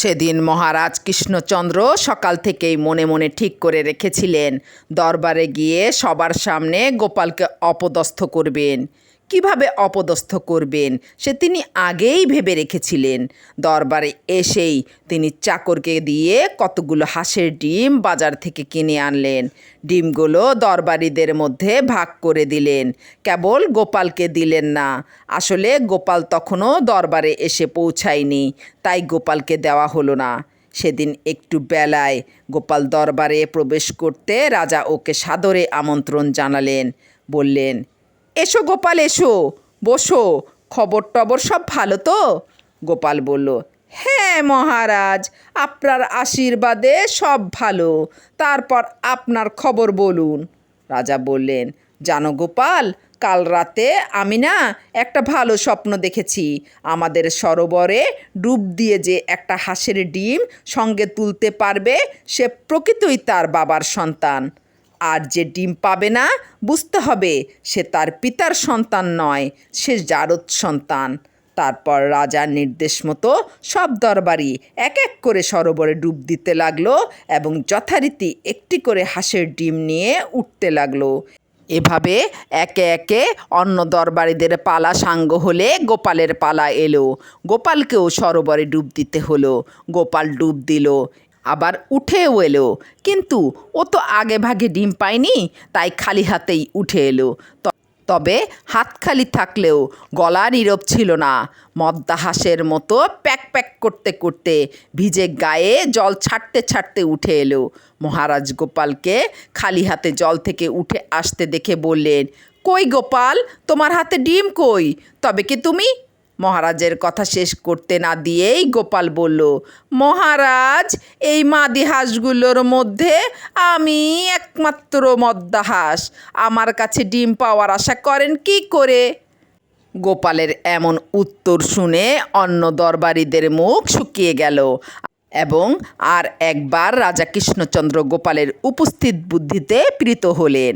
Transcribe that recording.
সেদিন মহারাজ কৃষ্ণচন্দ্র সকাল থেকেই মনে মনে ঠিক করে রেখেছিলেন। দরবারে গিয়ে সবার সামনে গোপালকে অপদস্থ করবেন। কীভাবে অপদস্থ করবেন, সে তিনি আগেই ভেবে রেখেছিলেন। দরবারে এসেই তিনি চাকরকে দিয়ে কতগুলো হাঁসের ডিম বাজার থেকে কিনে আনলেন। ডিমগুলো দরবারিদের মধ্যে ভাগ করে দিলেন। কেবল গোপালকে দিলেন না। আসলে গোপাল তখনও দরবারে এসে পৌঁছায়নি, তাই গোপালকে দেওয়া হলো না। সেদিন একটু বেলায় গোপাল দরবারে প্রবেশ করতে রাজা ওকে সাদরে আমন্ত্রণ জানালেন। বললেন এসো গোপাল, এসো। বসো। খবর টবর সব ভালো তো? গোপাল বলল হ্যাঁ মহারাজ, আপনার আশীর্বাদে সব ভালো। তারপর আপনার খবর বলুন। রাজা বললেন, জানো গোপাল, কাল রাতে আমি না একটা ভালো স্বপ্ন দেখেছি। আমাদের সরোবরে ডুব দিয়ে যে একটা হাঁসের ডিম সঙ্গে তুলতে পারবে, সে প্রকৃতই তার বাবার সন্তান। আর যে ডিম পাবে না, বুঝতে হবে সে তার পিতার সন্তান নয়, সে জারদ সন্তান। তারপর রাজার নির্দেশ মতো সব দরবারি এক এক করে সরোবরে ডুব দিতে লাগল এবং যথারীতি একটি করে হাঁসের ডিম নিয়ে উঠতে লাগল। এভাবে একে একে অন্য দরবারিদের পালা সাঙ্গ হলে গোপালের পালা এলো। গোপালকেও সরোবরে ডুব দিতে হলো। গোপাল ডুব দিল। আবার উঠেও এলো। কিন্তু ও তো আগে ভাগে ডিম পায়নি, তাই খালি হাতেই উঠে এলো। তবে হাত খালি থাকলেও গলা নীরব ছিল না। মদ্দা হাঁসের মতো প্যাক প্যাক করতে করতে ভিজে গায়ে জল ছাড়তে ছাড়তে উঠে এলো। মহারাজ গোপালকে খালি হাতে জল থেকে উঠে আসতে দেখে বললেন, কই গোপাল, তোমার হাতে ডিম কই? তবে কি তুমি মহারাজের কথা শেষ করতে না দিয়েই গোপাল বলল, মহারাজ, এই মাদি হাঁসগুলোর মধ্যে আমি একমাত্র মদ্দা হাঁস। আমার কাছে ডিম পাওয়ার আশা করেন কি করে? গোপালের এমন উত্তর শুনে অন্য দরবারিদের মুখ শুকিয়ে গেল এবং আর একবার রাজা কৃষ্ণচন্দ্র গোপালের উপস্থিত বুদ্ধিতে প্রীত হলেন।